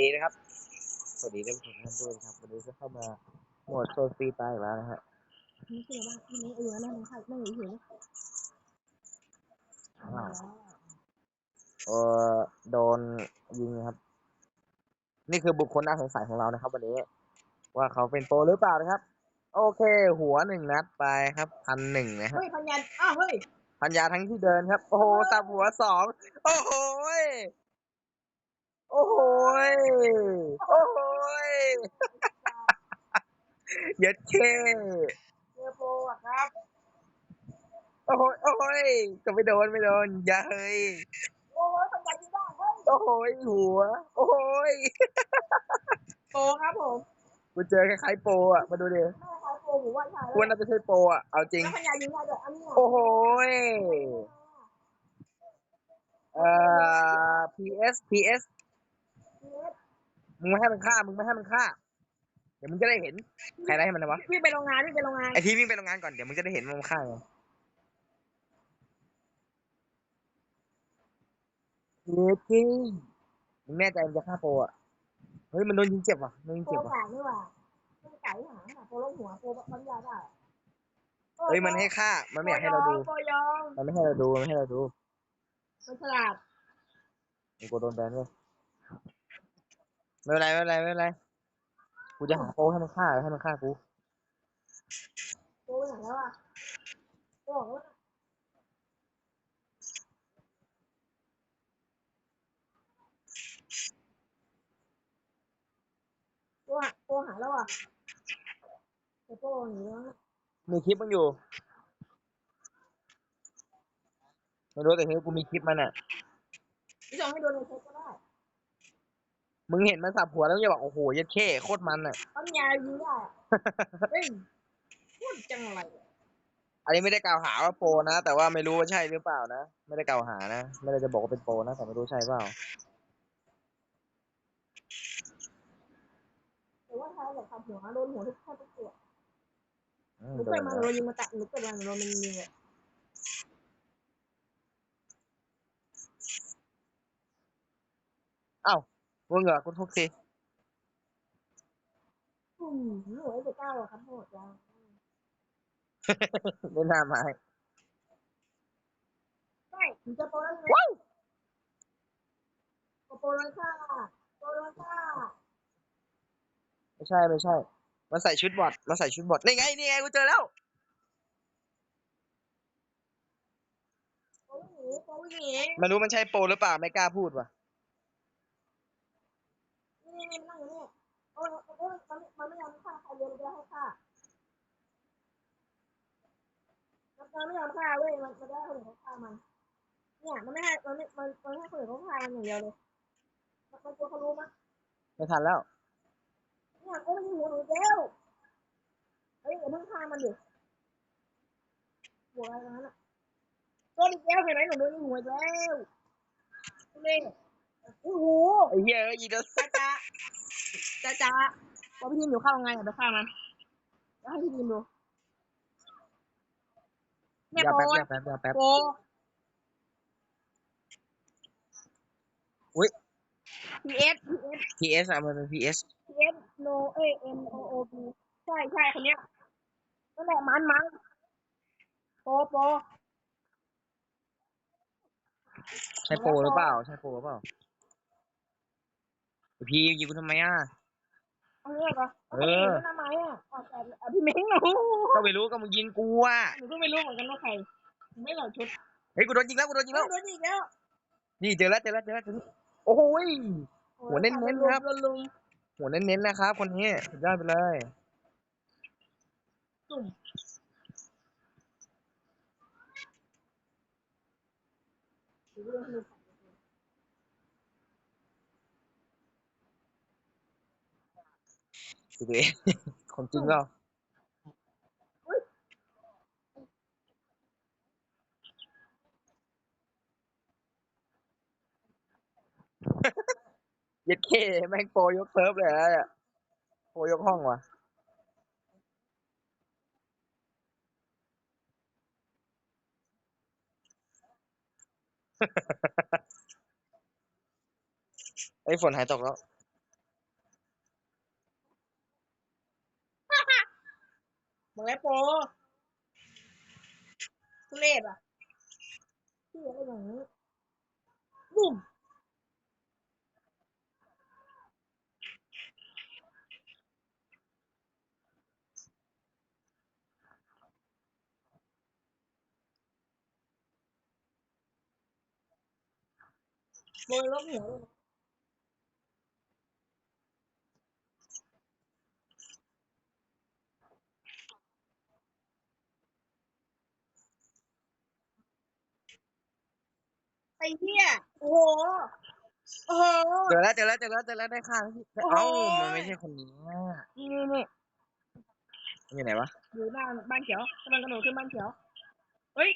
ดีนะครับ สวัสดีท่านผู้ชมท่านด้วยนะครับ วันนี้ก็เข้ามาโหมดโซนฟรีไตายอีกแล้วนะฮะนี่คือว่าอันนี้เออนั่นค่ะนั่งอยู่เฉยอ้าวเออโดนยิงครับ นี่คือบุคคลน่าสงสัยของเรานะครับ วันนี้ ว่าเขาเป็นโปรหรือเปล่านะครับ โอเค หัวหนึ่งนัดไปครับพันหนึ่งนะฮะเฮ้ยพันยันอ้าวเฮ้ยพันยาทั้งที่เดินครับ โอ้โหสับหัวสองโอ้โหย โอ้โหยโอ้โหยเย็ดเคเจอโปรอะครับโอ้โหยโอ้โหยก็ไม่โดนไม่โดน อย่าเฮ้ย โอ้ยพันยันยิงได้เฮ้ยโอ้โหยหัว โอ้โหยโปรครับผมกูเจอคล้ายๆโปรอะ มาดูดิแม่ครับโปรผมว่าใช่ควรน่าจะใช่โปรอะ เอาจริง แล้วพันยันยิงได้ด้วยอันนี้โอ้โหยเอ่อ PS PS มึงไม่ให้มันฆ่า มึงไม่ให้มันฆ่า เดี๋ยวมึงจะได้เห็น ใครได้ให้มันนะวะพี่ไปโรงงานพี่ไปโรงงาน ไอที่วิ่งไปโรงงานก่อน เดี๋ยวมึงจะได้เห็นว่ามันฆ่าไงเฮ้ยจริงมึงแน่ใจมึงจะฆ่าโปรอะ เฮ้ย มันโดนยิงเจ็บว่ะโดนยิงโปรเจ็บว่ะ กากนี่หว่าโปรไก่หางโปรลงหัวโปรพันยันได้เฮ้ย มันให้ฆ่า มันไม่อยากให้เราดู โปรยองมันไม่ให้เราดู มันไม่ให้เราดู มันฉลาดมึงกลัวโดนแบนเลย ไม่เป็นไรไม่เป็นไรไม่เป็นไรกูจะหาโปรให้มันฆ่าให้มันฆ่ากูโปรไปไหนแล้วอะโปรบอกว่าโปรหาโปรหายแล้วอะแต่โปรหนีแล้วมีคลิปมันอยู่ไม่รู้แต่เฮ้ยกูมีคลิปมันอะพี่จองให้โดนในเซ็ตก็ได้ มึงเห็นมันสับหัวแล้วมึงจะบอกโอ้โหยัดเข้โคตรมันอะ ต้นยายิงได้อะเฮ้ยพูดจังไรอะอันนี้ไม่ได้กล่าวหาว่าโปรนะ แต่ว่าไม่รู้ว่าใช่หรือเปล่านะ ไม่ได้กล่าวหานะ ไม่ได้จะบอกว่าเป็นโปรนะ แต่ไม่รู้ใช่เปล่า แต่ว่าถ้าแบบทำหัวโดนหัวทุกท่าทุกตัวอืหมนูโดเกินดมาหนูแล้วโดนยิงมาตะหนูเกิดมาหนูโดนมันยิงเลย มึงเหรอคุณทุกทีอืมหนูไอ้เด็กเก้าอะครับโหดจังเล่นหน้าไม้ใช่หนูจะโปรแล้วไงโปรแล้วค่ะโปรแล้วค่ะไม่ใช่ไม่ใช่มันใส่ชุดบอดมันใส่ชุดบอดนี่ไงนี่ไงกูเจอแล้วโปรวิ่งหนีโปรวิ่งหนีไม่รู้มันใช่โปรหรือเปล่าไม่กล้าพูดว่ะ นี่นี่มันนั่งอยู่นี่ โอ้ยโอ้ยมันมันไม่ยอมฆ่าใครเลยมันจะให้ฆ่ามันไม่ยอมฆ่าเว้ยมันมันจะให้คนอื่นเขาฆ่ามัน เนี่ยมันไม่ให้มันไม่มันมันให้คนอื่นเขาฆ่ามันอย่างเดียวเลยมันมันกลัวเขารู้มั้ยไม่ทันแล้วเนี่ยโอ้ยหัวหนูเจ้าเฮ้ยอย่าเพิ่งฆ่ามันดิหัวอะไรนั้นอะโดนอีกแล้วเห็นไหมหนูโดนหัวอีกแล้วเล่โอ้โหไอ้เหี้ยเอ้ยยิงแล้วจ้า จ้าจ้าจ้าพอพี่ทีมอยู่ข้างโรงงานอย่าไปฆ่ามันแล้วให้พี่ทีมดูอเนี่ยย่าโปแป๊บอย่าแป๊บอย่าแป๊บโปอุ๊ยพีเอสพีเอส PS อะมันเป็น PS พีเอสโนเอเอ็นโอโอพีใช่ใช่คนเนี้ยนั่นแหละมันมันโปโปใช่โปรหรือเปล่า ใช่โปรหรือเปล่าไอ้พี่ยิงกูทำไมอะ เอาเรียกเหรอเออทำไมอะอ๋อแต่อะพี่เม้งหนูก็ไม่รู้ก็มึงยิงกูอะหนูก็ไม่รู้เหมือนกันว่าใคร ไม่เหล่าชุด เฮ้ยกูโดนยิงแล้วกูโดนยิงแล้ว โดนอีกแล้ว นี่เจอแล้วเจอแล้วเจอแล้วเจอแล้วโอ้โหยหัวเน้นๆครับโดลุมหัวเน้นๆนะครับ คนนี้สุดยอดไปเลยจุ่มดู ดิของจริงเปล่าเย็ดเคแม่งโปรยกเซิร์ฟเลยอะโปรยกห้องว่ะไอ้ยฝนหายตกแล้ว บอกแล้วโปรทุเรศอะที่อะไรอย่างนี้บุ้ม โบยลบหัวเลยนะไอ้เหี้ยโอ้โหโอ้โหเจอแล้วเจอแล้วเจอแล้วเจอแล้วได้ข้างพี่โอ้เอ้ามันไม่ใช่คนนี้อะนี่นี่นี่มันอยู่ไหนวะอยู่บ้านบ้านเขียวกำลังกระโดดขึ้นบ้านเขียวเฮ้ย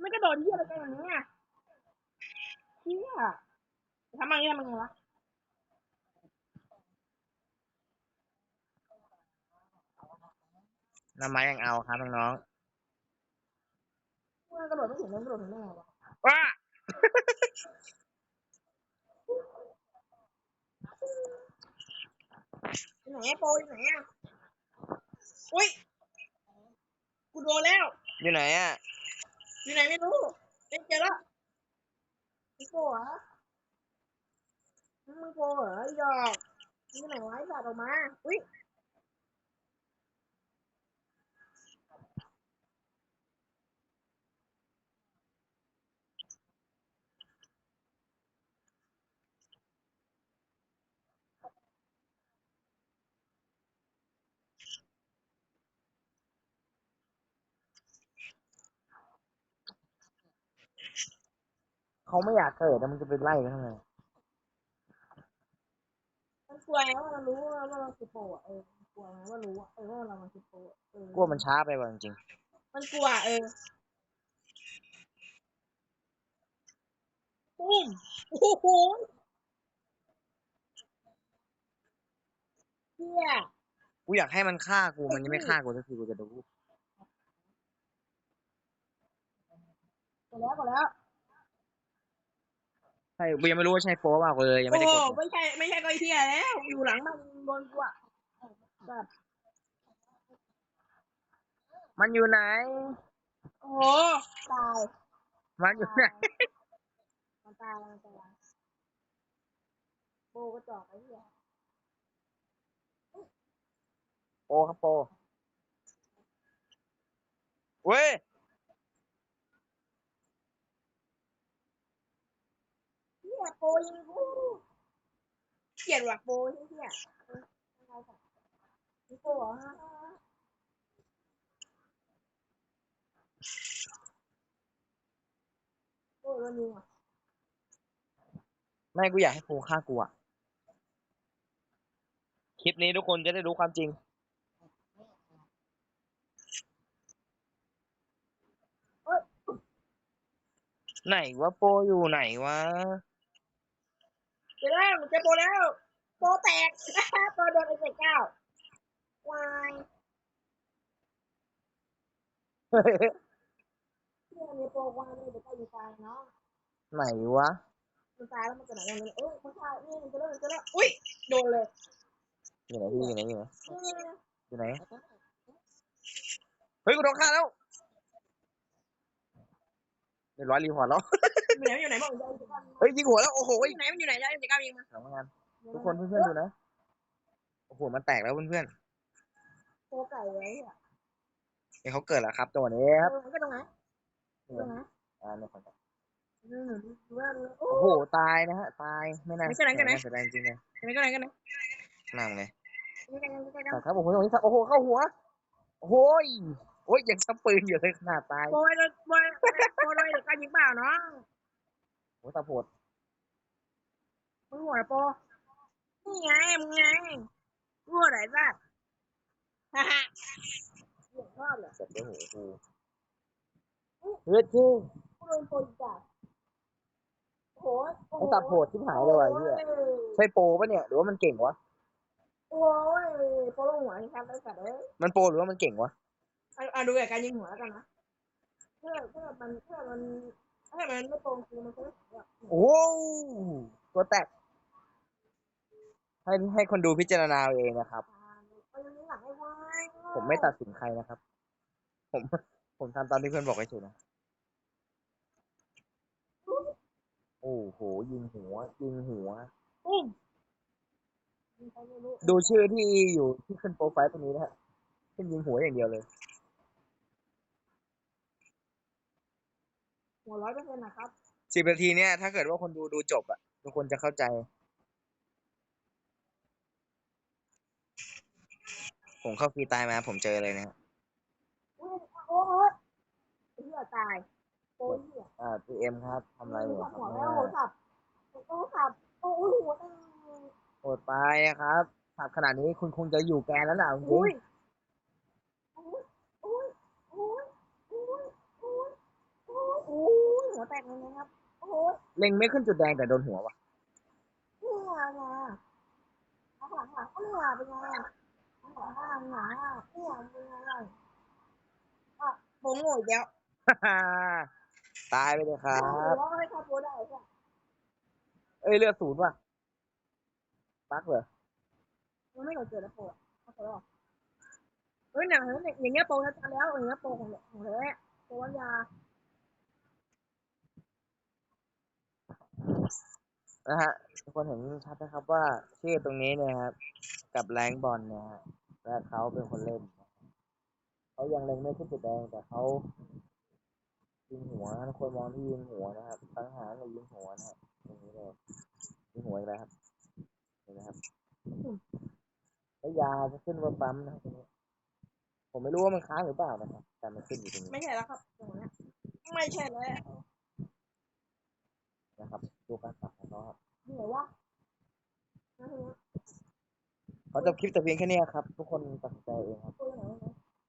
ไม่กระโดดเหี้ยอะไรกันอย่างนี้อะ เหี้ยทำมันยังไงทำมันยังไงวะน้ำไม้ยังเอาครับน้องมันกระโดดไม่ถึงมันกระโดดถึงได้ไงวะๆว้าอยู่ไหนอะโปรอยู่ไหนอะอุ้ย กูโดนแล้ว อยู่ไหนอะ อยู่ไหนไม่รู้เอ้ยเจอแล้ว มึงโปรเหรอมึงโกเหรอไอ้ดอกมึงไหนไว้สัตว์ออกมา อุ้ย เขาไม่อยากเกิดแต่มันจะไปไล่กันทำไมมันกลัวไงว่ามันรู้ว่าว่าเราคือโปรอะเออมันกลัวไงว่ารู้อะเออว่าเรามันคือโปรอะเออกลัวมันช้าไปว่ะจริงมันกลัวเออปุ้มโอ้โหเฮียๆกูอยากให้มันฆ่ากูมันยังไม่ฆ่ากูสักทีกูจะดู กดแล้วกดแล้ว ใช่กูยังไม่รู้ว่าใช่โป๊เปล่าเลยยังไม่ได้กดโอ้ไม่ใช่ไม่ใช่ก็ไอ้เฮียแล้ว อยู่หลังมันบนกูอะแบบมันอยู่ไหน โอ้โหตายมันอยู่ไหนมันตายมันตายโบก็จอกไอ้เฮียโปครับโปเว้ย เฮีย โปยิงกูเกียดว่ะโปเฮียเฮียเอออะไรกันนี่โปเหรอฮะโปโดนยิงอะไม่กูอยากให้โปฆ่ากูอะ คลิปนี้ทุกคนจะได้รู้ความจริง ไหนวะโปอยู่ไหนวะ จอแล้วเจอโปแล้วโปแตกโปโดนไอ้เจ็ดเก้าวายเฮียมีโปวายเลยเดี๋ยวก็อยู่ตายเนาะไหนวะมันตายแล้วมันจะไหนกันเลยเอ้ยมันตายนี่มันจะเลิกมันจะเลิกอุ้ยโดนเลยอยู่ไหนพี่อยู่ไหนอยู่ไหนนี่นี่นี่อยู่ไหนเฮ้ยกูโดนฆ่าแล้วเรียบร้อยรีพอร์ตแล้ว อยู่ไหนอยู่ไหนบอกอยู่ไหนอยู่ไหนเฮ้ยยิงหัวแล้วโอ้โหอยู่ไหนมันอยู่ไหนจะจะกล้ายิงมาสำงานทุกคนเพื่อนๆดูนะโอ้โหมันแตกแล้วเพื่อนโปไก่ไว้อะๆนี่เขาเกิดแล้วครับจังหวะนี้ครับมันก็ตรงไหนตรงไหนอ่าเนี่ยคนอืมดูว่าโอ้โอ้โหตายนะฮะตายไม่น่าไม่ใช่ไหนกันไหนเสียดายจริงๆเลยไหนก็ไหนกันไหนนั่งเลยนี่กันนี่กันแต่ครับผมตรงนี้ครับโอ้โหเข้าหัวโอ้โหยโอ้ยยังชัปืนอยู่เลยขนาดตายโปยเลยโปยโปยเลยเดี๋ยวกล้ายิงเปล่าเนาะโอ้ตาโผดมึงหัวโปนี่ไงมึงไงหัวไหนจ้ะฮ่าฮ่าเหี้ยชอบเลยเสร็จด้วยหูกูเฮ้ยจู้กูโดนโปรอีกจ้ะโอ้โหโอ้โหมันตัดโหดที่หายเลยว่ะไอ้เหี้ยใช่โปรปะเนี่ยหรือว่ามันเก่งวะโอ้ยโปรลงหัวนี่ครับไอ้สัตว์เอ้ยมันโปรหรือว่ามันเก่งวะเอาเอาดูจากการยิงหัวแล้วกันนะเพื่อเพื่อมันเพื่อมัน ให้มันไม่ตรงคือมันจะไม่แบบโอ้โหตัวแตกให้ให้คนดูพิจารณาเอาเองนะครับไปยังหลังไอ้วายผมไม่ตัดสินใครนะครับ ผม ผมทำตามที่เพื่อนบอกเฉยๆนะ โอ้โห ยิงหัว ยิงหัวปุ้มดูชื่อที่อยู่ที่ขึ้นโปรไฟล์ตรงนี้นะฮะขึ้นยิงหัวอย่างเดียวเลย หัวร้อยเปอร์เซ็นต์นะครับ สิบนาทีเนี่ยถ้าเกิดว่าคนดูดูจบอะทุกคนจะเข้าใจ ผมเข้าฟรีไตายมาผมเจอเลยนะฮะอุ้ยโอ้ยเหี้ยตายโอ้ยเหี้ยอ่าพีเอ็มครับทำอะไรอยู่ครับหัวเนี่แล้วยหัวสับโอ้สับโอ้ยหัวตั้งโหดไปนะครับขับขนาดนี้คุณคงจะอยู่แกนแล้วล่ะจริงอุ้ยอุ้ยอุ้ยอุ้ยอุ้ยอุ้ย อุ้ยหัวแตกเลยนะครับ โอ้ยๆเล็งไม่ขึ้นจุดแดงแต่โดนหัวว่ะนี่ไงไงข้างหลังหลังก็นี่ไงเป็นไงข้างหลังข้างหลังนี่ไงเป็นไงอะผมโง่อีกแล้วตายไปเลยครับว่าไม่เข้าตัวได้ใช่เอ้ยเลือดศูนย์ว่ะปักเหรอมันไม่เกิดแล้วโปรเข้าตัวหรอเฮ้ยหนังอย่างเงี้ยโปรแล้วแล้วอย่างเงี้ยโปรของของแท้โปรวัยา นะฮะทุกคนเห็นชัดนะครับว่าชื่อตรงนี้เนี่ยครับ กับแรงบอลเนี่ยฮะและเขาเป็นคนเล่นเขายังเล็งไม่ขึ้นจุดแดงแต่เขายิงหัวทุกคนมองที่ยิงหัวนะครับสังหารกับยิงหัวนะครับตรงนี้เลยยิงหัวอีกแล้วครับเห็นไหมครับแล้วยาจะขึ้นว่าปั๊มนะครับตรงนี้ผมไม่รู้ว่ามันค้างหรือเปล่านะครับแต่มันขึ้นอยู่ตรงนี้ไม่ใช่แล้วครับตรงนี้ไม่ใช่แล้ว ดูการสับของเขาครับเหนื่อยวะนะฮะขอจบคลิปแต่เพียงแค่นี้ครับ ทุกคนตัดสินใจเองครับตัวไหนวะ